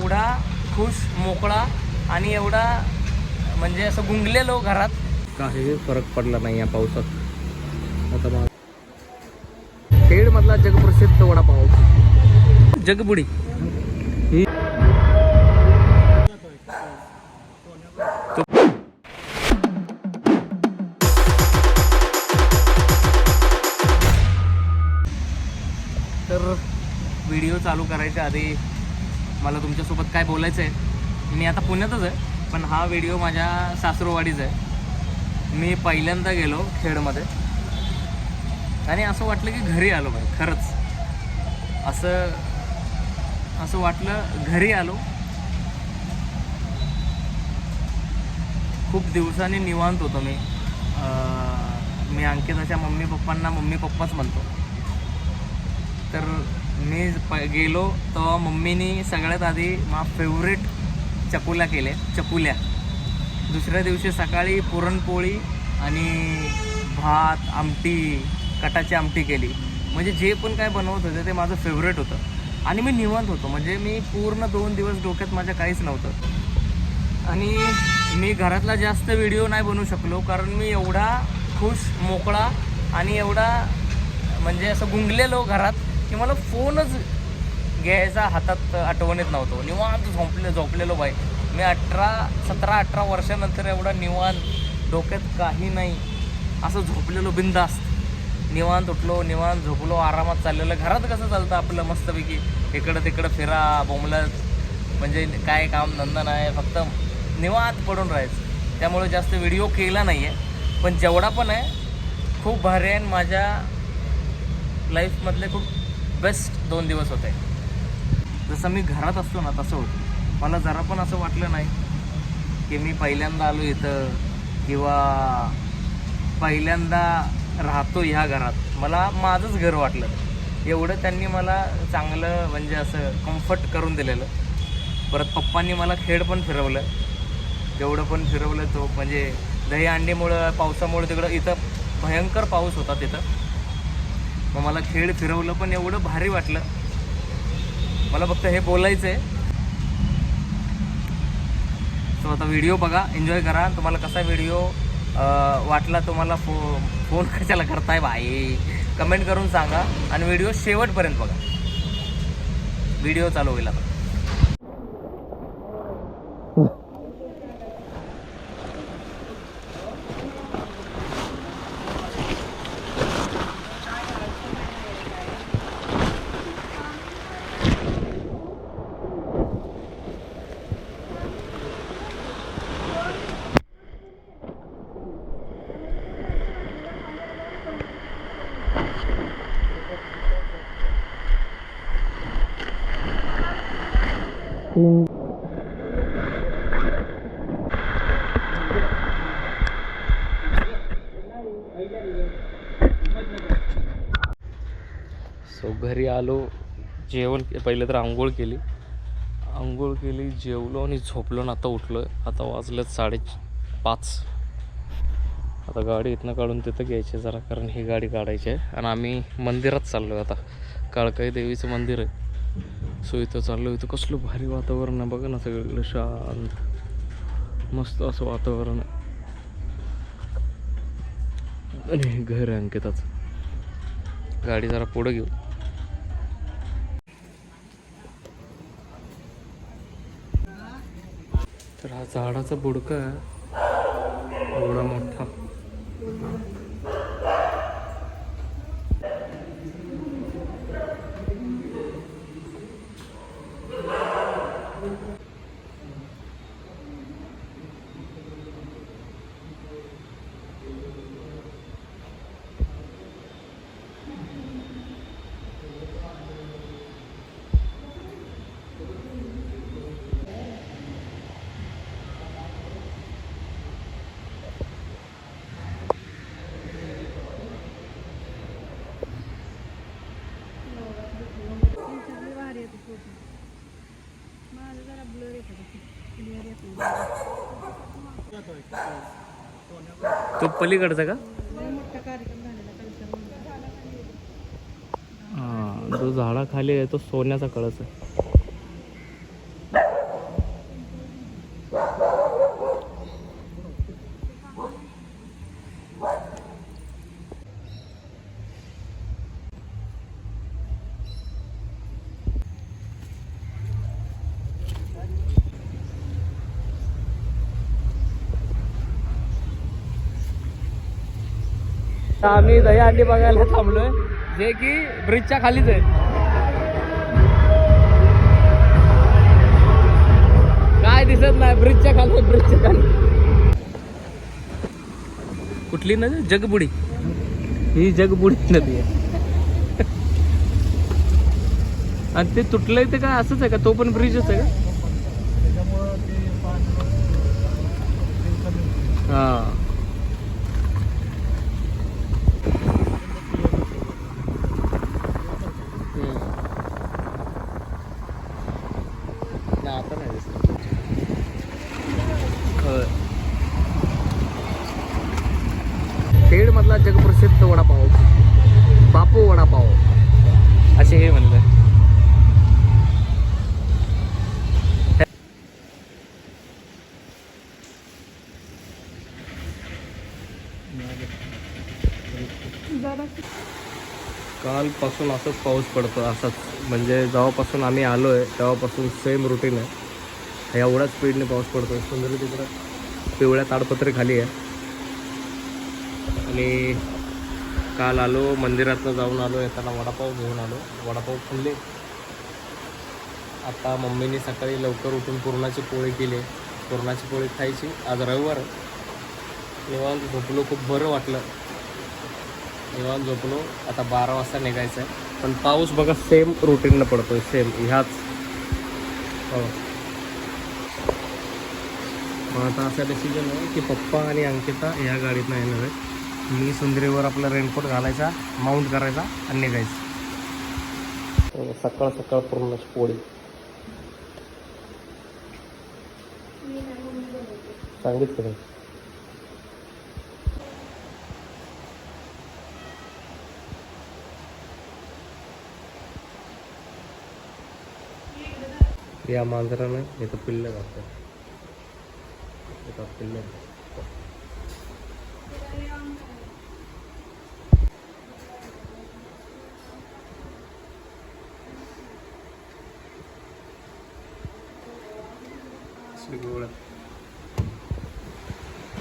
एवढा खुश मोकळा आणि एवढा म्हणजे असं गुंगलेलो घरात. काही फरक पडला नाही या पावसात. आता खेडमधला जगप्रसिद्ध वडापाव. जगबुडी. तर व्हिडिओ चालू करायच्या आधी मला तुमच्यासोबत काय बोलायचं आहे मी आता पुण्यातच आहे पण हा व्हिडिओ माझ्या सासरोवाडीचा आहे. मी पहिल्यांदा गेलो खेडमध्ये. आणि असं वाटलं की घरी आलो भाई खरंच. असं असं वाटलं घरी आलो. खूप दिवसांनी निवांत होतो मी. अं, मी अंकिताच्या मम्मी पप्पांना मम्मी पप्पाच म्हणतो. तर मी प गेलो तेव्हा मम्मीनी सगळ्यात आधी मा फेवरेट चकुल्या केले चकुल्या. दुसऱ्या दिवशी सकाळी पुरणपोळी आणि भात आमटी कटाची आमटी केली. म्हणजे जे पण काय बनवत होते ते माझं फेवरेट होतं. आणि मी निवांत होतो. म्हणजे मी पूर्ण दोन दिवस डोक्यात माझ्या काहीच नव्हतं. आणि मी घरातला जास्त व्हिडिओ नाही बनवू शकलो कारण मी एवढा खुश मोकळा आणि एवढा म्हणजे असं गुंगलेलो घरात. की मला फोनच घ्यायचा हातात आठवणीत नव्हतो. निवांत झोपले झोपलेलो बाई. मी अठरा सतरा अठरा वर्षानंतर एवढा निवांत डोक्यात काही नाही. असं झोपलेलो बिंदास्त निवांत उठलो निवांत झोपलो आरामात चाललेलं. घरात कसं चालतं आपलं मस्तपैकी? इकडं तिकडं फिरा बोंबलं म्हणजे काय काम धंदा नाही फक्त निवांत पडून राहायचं. त्यामुळे जास्त व्हिडिओ केला नाही आहे पण जेवढा पण आहे खूप भारी आहे माझ्या लाईफमधले खूप बेस्ट दोन दिवस होते. जसं मी घरात असतो ना तसं होतं. मला जरा पण असं वाटलं नाही की मी पहिल्यांदा आलो इथं किंवा पहिल्यांदा राहतो ह्या घरात. मला माझंच घर वाटलं. एवढं त्यांनी मला चांगलं म्हणजे असं कम्फर्ट करून दिलेलं. परत पप्पांनी मला खेड पण फिरवलं. जेवढं पण फिरवलं तो म्हणजे दही अंडीमुळं पावसामुळे तिकडं इथं भयंकर पाऊस होता तिथं. मग मला खेळ फिरवलं पण एवढं भारी वाटलं. मला फक्त हे बोलायचं आहे सो आता व्हिडिओ बघा एन्जॉय करा. तुम्हाला कसा व्हिडिओ वाटला तुम्हाला फो फोन कशाला करताय बाई? कमेंट करून सांगा. आणि व्हिडिओ शेवटपर्यंत बघा. व्हिडिओ चालू होईल आता. सो घरी आलो जेवण के- तर आंघोळ केली. आंघोळ केली जेवलो आणि झोपलो आणि आता उठलो आता वाजलं साडे पाच आता गाडी इथनं काढून तिथं घ्यायची जरा कारण ही गाडी काढायची आहे. आणि आम्ही मंदिरात चाललो आहे आता. काळकाई देवीचं मंदिर आहे. सो इथं चाललो इथं कसलं भारी वातावरण आहे. बघा ना सगळीकडे शांत. मस्त असं वातावरण आहे. आणि घर आहे अंकिताचं. गाडी जरा पुढं घेऊ. तर हा झाडाचा बुडका आहे. एवढा मोठा. तो पलीकडचा का? जो झाडाखाली आहे तो सोन्याचा कळस आहे. आम्ही दहीहंडी बघायला थांबलोय. जे की ब्रिजच्या खालीच आहे. काय दिसत नाही ब्रिजच्या खाली ब्रिजच्या खाली. कुठली नदी? जगबुडी. ही जगबुडी नदी आहे. आणि ते तुटलंय ते काय असंच आहे का? तो पण ब्रिजच आहे का? हा हम्म. नाही, आता नाही दिसत. होय. खेड मधला जगप्रसिद्ध वडापाव बापू वडापाव. असे हे म्हणलं. कालपासून असंच पाऊस पडतो असाच. म्हणजे जेव्हापासून आम्ही आलो आहे तेव्हापासून सेम रुटीन आहे. एवढ्याच स्पीडने पाऊस पडतो सुंदर तिकडं पिवळ्या ताडपत्री खाली आहे. आणि काल आलो मंदिरातनं जाऊन आलो येताना वडापाव घेऊन आलो. वडापाव खाल्ले आता मम्मीने सकाळी लवकर उठून पुरणाची पोळी केली. पुरणाची पोळी खायची. आज रविवार निवांत झोपलो खूप बरं वाटलं. निवांत झोपलो. आता बारा वाजता निघायचं आहे पण पाऊस बघा सेम रुटीननं आहे सेम ह्याच. हो. मग आता असा डिसिजन आहे की पप्पा आणि अंकिता या गाडीतनं येणार आहे मी सुंदरीवर आपला रेनकोट घालायचा माउंट करायचा आणि निघायचं. सकाळ सकाळ पूर्ण पोळी. सांगितलं या मांजरानं इथं पिल्लं घालतं इथं पिल्ल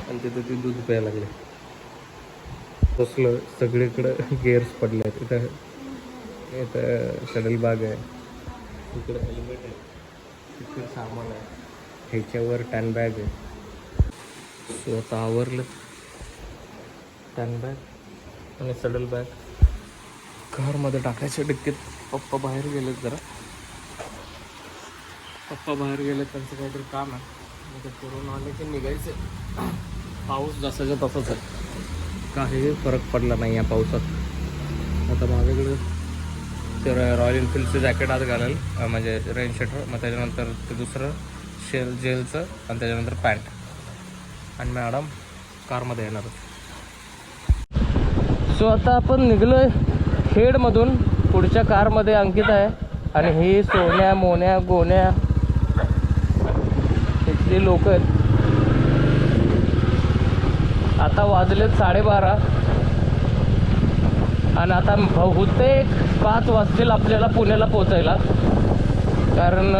आणि तिथं ती दूध प्यायला लागले. बसलं सगळीकडं गेअर्स पडले आहेत इथं इथं सडल बाग आहे. तिकडं हेल्मेट आहे. तिकडं सामान आहे. ह्याच्यावर टॅन बॅग आहे. सो आता आवरलं. टॅन बॅग आणि सडल बॅग कारमध्ये टाकायच्या डिक्कीत पप्पा बाहेर गेलेत जरा. पप्पा बाहेर गेले त्यांचं काहीतरी काम आहे. करून आले ते निघायचं. पाऊस जसाच्या तसाच आहे. काहीही फरक पडला नाही या पावसात. आता माझ्याकडे ते रॉयल एनफिल्डचं जॅकेट आज घालेल. म्हणजे रेन शर्टर मग त्याच्यानंतर ते दुसरं शेल जेलचं आणि त्याच्यानंतर पॅन्ट. आणि मॅडम कारमध्ये येणार सो आता आपण निघलोय खेडमधून. पुढच्या कारमध्ये अंकित आहे. आणि ही सोन्या मोन्या गोन्या जे लोक आहेत. आता वाजलेत साडेबारा. आणि आता बहुतेक पाच वाजतील आपल्याला पुण्याला पोचायला कारण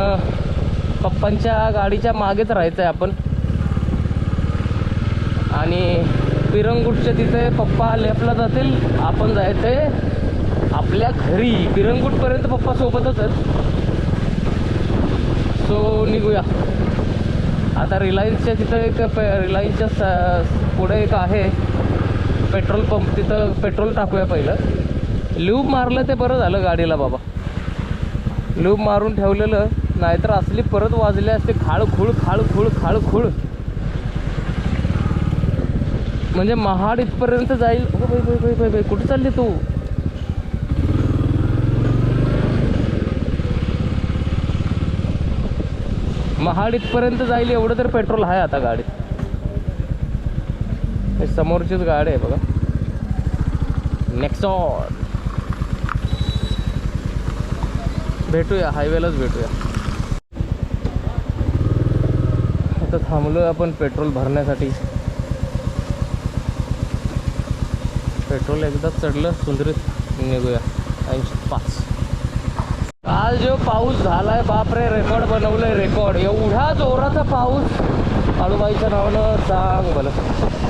पप्पांच्या गाडीच्या मागेच राहायचं आहे आपण. आणि पिरंगुटच्या तिथे पप्पा लेफ्टला जातील आपण जायचं आहे आपल्या घरी. पिरंगुटपर्यंत पप्पा सोबतच आहेत. सो निघूया. आता रिलायन्सच्या तिथं एक पे रिलायन्सच्या स पुढे एक आहे पेट्रोल पंप तिथं पेट्रोल टाकूया पहिलं. ल्यूब मारलं ते बरं झालं गाडीला बाबा. ल्यूब मारून ठेवलेलं नाहीतर असली परत वाजले असते खाळखुळ खाळखुळ खाळखुळ म्हणजे महाड इथपर्यंत जाईल. ओ भाई भाई भाई बाई कुठे चालली तू? महाड इथपर्यंत जाईल एवढं तर पेट्रोल आहे आता गाडीत. हे समोरचीच गाडी आहे बघा. नेक्सॉन भेटूया हायवेलाच भेटूया. आता थांबलोय आपण पेट्रोल भरण्यासाठी. पेट्रोल एकदा चढलं सुंदरीत निघूया. ऐंशी पाच. काल जो पाऊस झालाय बापरे रेकॉर्ड बनवलंय रेकॉर्ड. एवढा जोराचा पाऊस आळूबाईच्या नावानं सांग बरं.